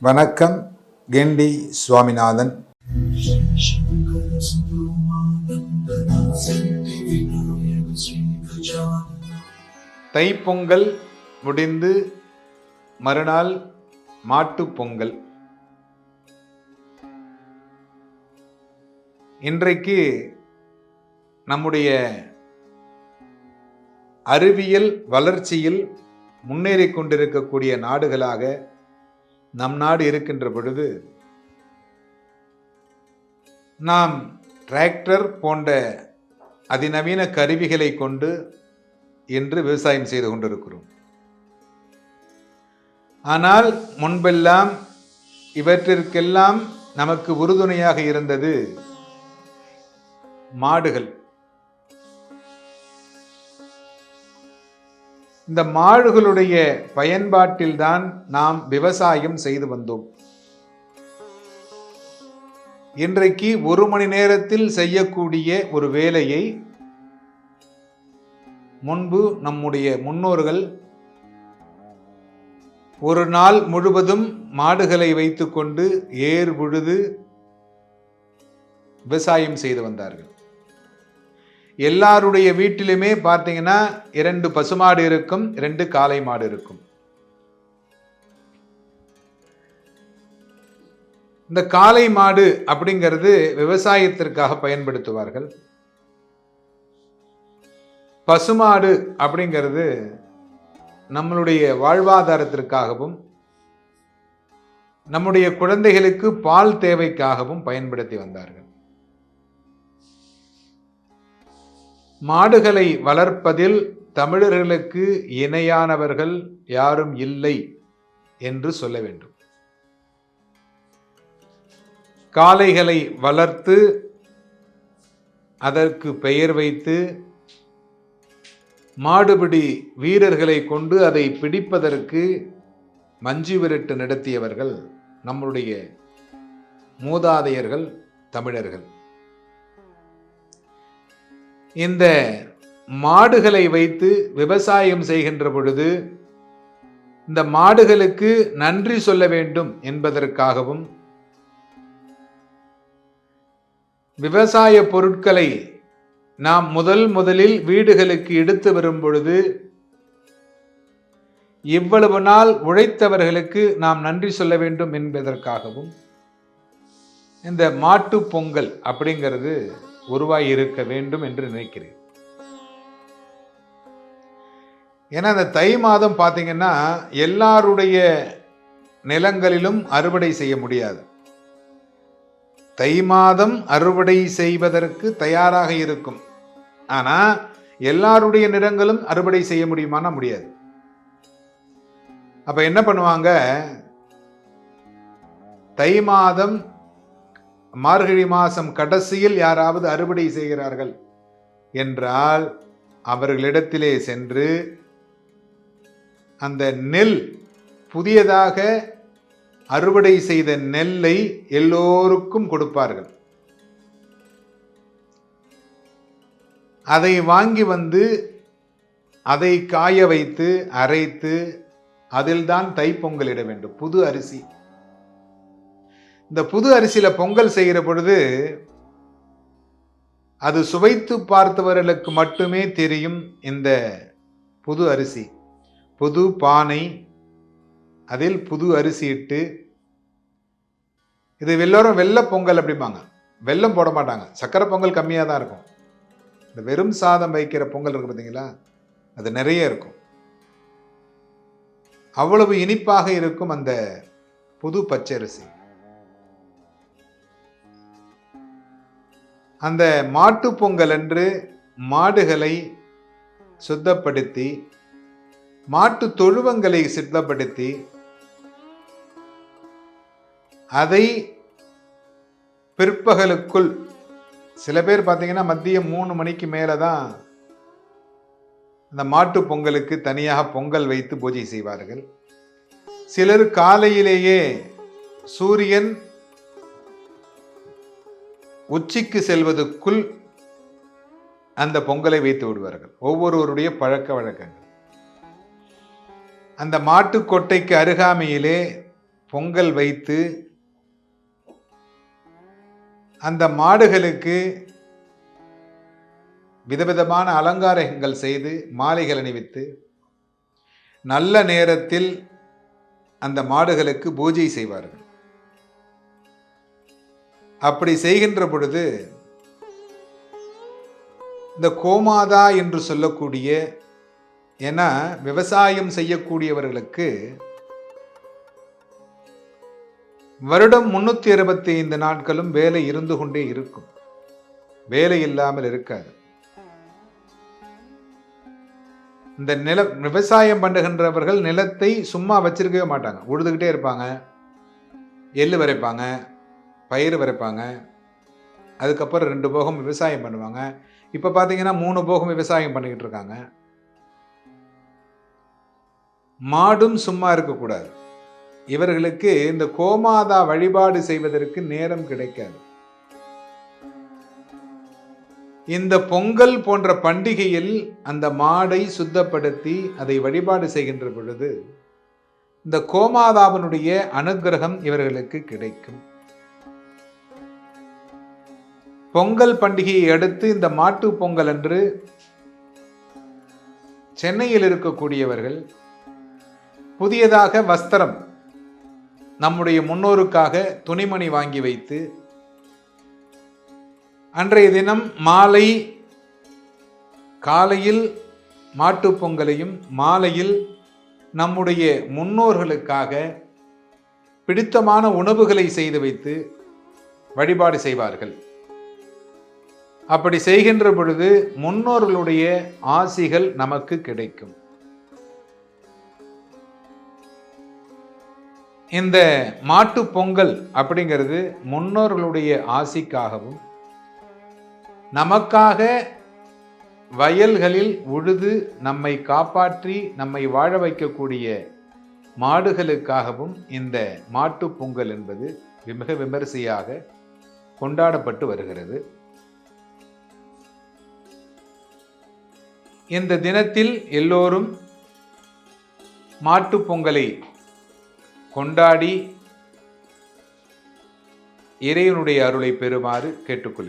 வணக்கம் கெண்டி சுவாமிநாதன். தைப்பொங்கல் முடிந்து மறுநாள் மாட்டுப் பொங்கல். இன்றைக்கு நம்முடைய அறிவியல் வளர்ச்சியில் முன்னேறிக் கொண்டிருக்கக்கூடிய நாடுகளாக நம் நாடு இருக்கின்ற பொழுது நாம் டிராக்டர் போன்ற அதிநவீன கருவிகளை கொண்டு இன்று விவசாயம் செய்து கொண்டிருக்கிறோம். ஆனால் முன்பெல்லாம் இவற்றிற்கெல்லாம் நமக்கு உறுதுணையாக இருந்தது மாடுகள். இந்த மாடுகளுடைய பயன்பாட்டில்தான் நாம் விவசாயம் செய்து வந்தோம். இன்றைக்கு ஒரு மணி நேரத்தில் செய்யக்கூடிய ஒரு வேலையை முன்பு நம்முடைய முன்னோர்கள் ஒரு நாள் முழுவதும் மாடுகளை வைத்துக்கொண்டு ஏர் உழுது விவசாயம் செய்து வந்தார்கள். எல்லாருடைய வீட்டிலுமே பார்த்தீங்கன்னா இரண்டு பசுமாடு இருக்கும் இரண்டு காளை மாடு இருக்கும். இந்த காளை மாடு அப்படிங்கிறது விவசாயத்திற்காக பயன்படுத்துவார்கள். பசுமாடு அப்படிங்கிறது நம்மளுடைய வாழ்வாதாரத்திற்காகவும் நம்முடைய குழந்தைகளுக்கு பால் தேவைக்காகவும் பயன்படுத்தி வந்தார்கள். மாடுகளை வளர்ப்பதில் தமிழர்களுக்கு இணையானவர்கள் யாரும் இல்லை என்று சொல்ல வேண்டும். காளைகளை வளர்த்து அதற்கு பெயர் வைத்து மாடுபிடி வீரர்களை கொண்டு அதை பிடிப்பதற்கு மஞ்சு விரட்டு நடத்தியவர்கள் நம்முடைய மூதாதையர்கள் தமிழர்கள். இந்த மாடுகளை வைத்து விவசாயம் செய்கின்ற பொழுது இந்த மாடுகளுக்கு நன்றி சொல்ல வேண்டும் என்பதற்காகவும் விவசாய பொருட்களை நாம் முதல் முதலில் வீடுகளுக்கு எடுத்து வரும் பொழுது இவ்வளவு நாள் உழைத்தவர்களுக்கு நாம் நன்றி சொல்ல வேண்டும் என்பதற்காகவும் இந்த மாட்டு பொங்கல் அப்படிங்கிறது உருவாகி இருக்க வேண்டும் என்று நினைக்கிறேன். ஏன்னா அந்த தை மாதம் பார்த்தீங்கன்னா எல்லாருடைய நிலங்களிலும் அறுவடை செய்ய முடியாது. தை மாதம் அறுவடை செய்வதற்கு தயாராக இருக்கும். ஆனால் எல்லாருடைய நிலங்களும் அறுவடை செய்ய முடியுமானா முடியாது. அப்போ என்ன பண்ணுவாங்க? தை மாதம் மார்கழி மாதம் கடைசியில் யாராவது அறுவடை செய்கிறார்கள் என்றால் அவர்களிடத்திலே சென்று அந்த நெல் புதியதாக அறுவடை செய்த நெல்லை எல்லோருக்கும் கொடுப்பார்கள். அதை வாங்கி வந்து அதை காய வைத்து அரைத்து அதில்தான் தைப்பொங்கல் இட வேண்டும். புது அரிசி. இந்த புது அரிசியில் பொங்கல் செய்கிற பொழுது அது சுவைத்து பார்த்தவர்களுக்கு மட்டுமே தெரியும் இந்த புது அரிசி. புது பானை அதில் புது அரிசி இட்டு இது எல்லோரும் வெள்ளை பொங்கல் அப்படிம்பாங்க. வெல்லம் போட மாட்டாங்க. சக்கரை பொங்கல் கம்மியாக தான் இருக்கும். இந்த வெறும் சாதம் வைக்கிற பொங்கல் இருக்கு பார்த்தீங்களா அது நிறைய இருக்கும். அவ்வளவு இனிப்பாக இருக்கும் அந்த புது பச்சரிசி. அந்த மாட்டு பொங்கல் அன்று மாடுகளை சுத்தப்படுத்தி மாட்டு தொழுவங்களை சித்தப்படுத்தி அதை பிற்பகலுக்குள் சில பேர் பார்த்தீங்கன்னா மதியம் மூணு மணிக்கு மேலே தான் அந்த மாட்டு பொங்கலுக்கு தனியாக பொங்கல் வைத்து பூஜை செய்வார்கள். சிலர் காலையிலேயே சூரியன் உச்சிக்கு செல்வதற்குள் அந்த பொங்கலை வைத்து விடுவார்கள். ஒவ்வொருவருடைய பழக்க வழக்கங்கள். அந்த மாட்டுக்கொட்டைக்கு அருகாமையிலே பொங்கல் வைத்து அந்த மாடுகளுக்கு விதவிதமான அலங்காரங்கள் செய்து மாலைகள் அணிவித்து நல்ல நேரத்தில் அந்த மாடுகளுக்கு பூஜை செய்வார்கள். அப்படி செய்கின்ற பொழுது இந்த கோமாதா என்று சொல்லக்கூடிய ஏன்னா விவசாயம் செய்யக்கூடியவர்களுக்கு வருடம் முன்னூற்றி அறுபத்தி ஐந்து நாட்களும் வேலை இருந்து கொண்டே இருக்கும். வேலை இல்லாமல் இருக்காது. இந்த நில விவசாயம் பண்ணுகின்றவர்கள் நிலத்தை சும்மா வச்சிருக்கவே மாட்டாங்க. உழுதுகிட்டே இருப்பாங்க. எள்ளு வரைப்பாங்க பயிர் விதைப்பாங்க. அதுக்கப்புறம் ரெண்டு போகம் விவசாயம் பண்ணுவாங்க. இப்போ பார்த்தீங்கன்னா மூணு போகம் விவசாயம் பண்ணிக்கிட்டு இருக்காங்க. மாடும் சும்மா இருக்கக்கூடாது இவர்களுக்கு இந்த கோமாதா வழிபாடு செய்வதற்கு நேரம் கிடைக்காது. இந்த பொங்கல் போன்ற பண்டிகையில் அந்த மாடை சுத்தப்படுத்தி அதை வழிபாடு செய்கின்ற பொழுது இந்த கோமாதாவினுடைய அனுக்கிரகம் இவர்களுக்கு கிடைக்கும். பொங்கல் பண்டிகையை அடுத்து இந்த மாட்டு பொங்கல் அன்று சென்னையில் இருக்கக்கூடியவர்கள் புதியதாக வஸ்திரம் நம்முடைய முன்னோருக்காக துணிமணி வாங்கி வைத்து அன்றைய தினம் மாலை காலையில் மாட்டுப் பொங்கலையும் மாலையில் நம்முடைய முன்னோர்களுக்காக பிடித்தமான உணவுகளை செய்து வைத்து வழிபாடு செய்வார்கள். அப்படி செய்கின்ற பொழுது முன்னோர்களுடைய ஆசிகள் நமக்கு கிடைக்கும். இந்த மாட்டு பொங்கல் அப்படிங்கிறது முன்னோர்களுடைய ஆசிக்காகவும் நமக்காக வயல்களில் உழுது நம்மை காப்பாற்றி நம்மை வாழ வைக்கக்கூடிய மாடுகளுக்காகவும் இந்த மாட்டு பொங்கல் என்பது மிக விமரிசையாக கொண்டாடப்பட்டு வருகிறது. இந்த தினத்தில் எல்லோரும் மாட்டுப் பொங்கலை கொண்டாடி இறைவனுடைய அருளை பெறுமாறு கேட்டுக்கொள்கிறேன்.